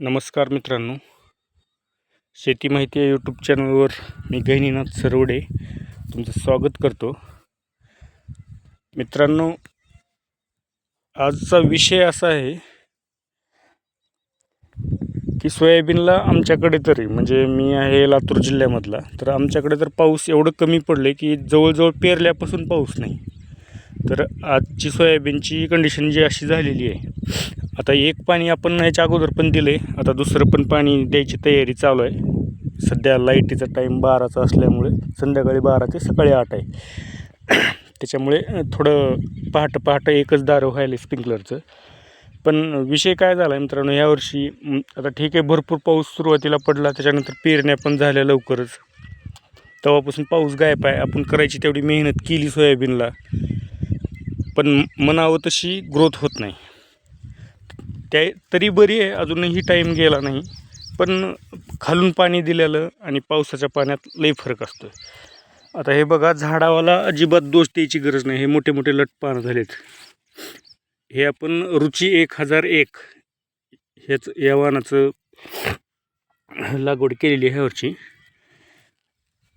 नमस्कार मित्रांनो. शेती माहिती या यूट्यूब चॅनलवर मी गहिनीनाथ सरवडे तुमचं स्वागत करतो. मित्रांनो आजचा विषय असा आहे की सोयाबीनला आमच्याकडे तरी म्हणजे मी आहे लातूर जिल्ह्यामधला तर आमच्याकडे तर पाऊस एवढं कमी पडलं की जवळजवळ पेरल्यापासून पाऊस नाही. तर आजची सोयाबीनची कंडिशन जी अशी झालेली आहे आता एक पाणी आपण याच्या अगोदर पण दिलं आहे आता दुसरं पण पाणी द्यायची तयारी चालू आहे. सध्या लाईटीचा टाईम बाराचा असल्यामुळे संध्याकाळी बारा ते सकाळी आठ आहे. त्याच्यामुळे थोडं पहाटं पहाटं एकच दारं व्हायला स्प्रिंकलरचं. पण विषय काय झाला आहे मित्रांनो यावर्षी आता ठीक आहे भरपूर पाऊस सुरुवातीला पडला त्याच्यानंतर पेरण्या पण झाल्या लवकरच. तेव्हापासून पाऊस गायब आहे आपण करायची तेवढी मेहनत केली सोयाबीनला. पण मनावं तशी ग्रोथ होत नाही. त्या तरी बरी आहे अजूनही टाईम गेला नाही. पण खालून पाणी दिलेलं आणि पावसाच्या पाण्यात लई फरक असतो आता हे बघा झाडावाला अजिबात दोष द्यायची गरज नाही. हे मोठे मोठे लट पानं झालेत. हे आपण रुची एक हजार एक हेच या वाहनाचं लागवड केलेली आहे ह्यावरची.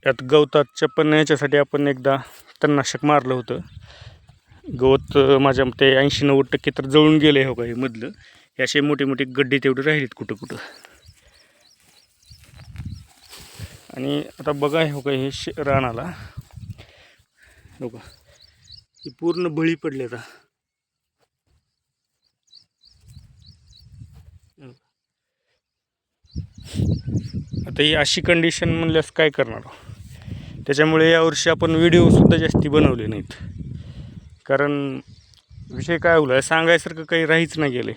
यात गवताच्या पण याच्यासाठी आपण एकदा तणनाशक मारलं होतं. गवत माझ्या मते ऐंशी नव्वद टक्के तर जळून गेलं आहे हो का हे मधलं. हे असे मोठे मोठे गड्डे तेवढे राहिलेत कुठं कुठं. आणि आता बघा हो का हे श रानाला. हो का हे पूर्ण बळी पडले आता. आता ही अशी कंडिशन म्हणल्यास काय करणार? त्याच्यामुळे यावर्षी आपण व्हिडिओसुद्धा जास्ती बनवले नाहीत. कारण विषय काय होला सांगायसारखं काही राहीच नाही गेले.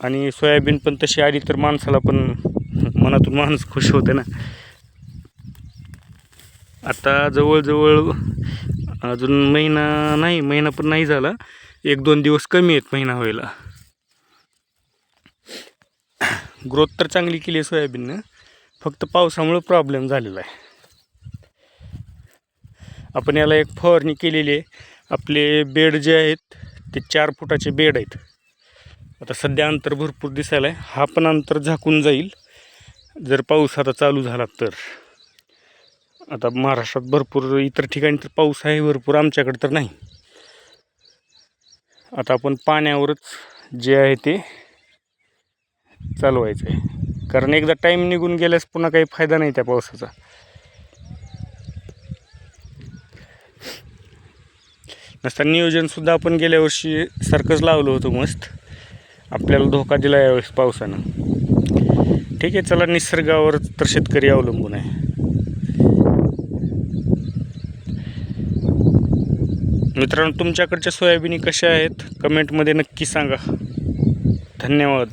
आणि सोयाबीन पण तशी आली तर माणसाला पण मनातून माणूस खुश होते ना. आता जवळजवळ अजून महिना नाही महिना पण नाही झाला. एक दोन दिवस कमी आहेत महिना व्हायला. ग्रोथ तर चांगली केली आहे सोयाबीननं. फक्त पावसामुळं प्रॉब्लेम झालेला आहे. आपण याला एक फवारणी केलेली आहे. आपले बेड जे आहेत ते चार फुटाचे बेड आहेत. आता सध्या अंतर भरपूर दिसायला आहे हा पण अंतर झाकून जाईल. जर पाऊस आता चालू झाला तर. आता महाराष्ट्रात भरपूर इतर ठिकाणी तर पाऊस आहे भरपूर आमच्याकडे तर नाही. आता आपण पाण्यावरच जे आहे ते चालवायचं आहे. कारण एकदा टाईम निघून गेल्यास पुन्हा काही फायदा नाही त्या पावसाचा. नसता नियोजनसुद्धा आपण गेल्या वर्षी सारखंच लावलं होतं मस्त. आपल्याला धोका दिला यावेळेस पावसानं. ठीक आहे चला निसर्गावर तर शेतकरी अवलंबून आहे. मित्रांनो तुमच्याकडच्या सोयाबिनी कशा आहेत? कमेंटमध्ये नक्की सांगा. धन्यवाद.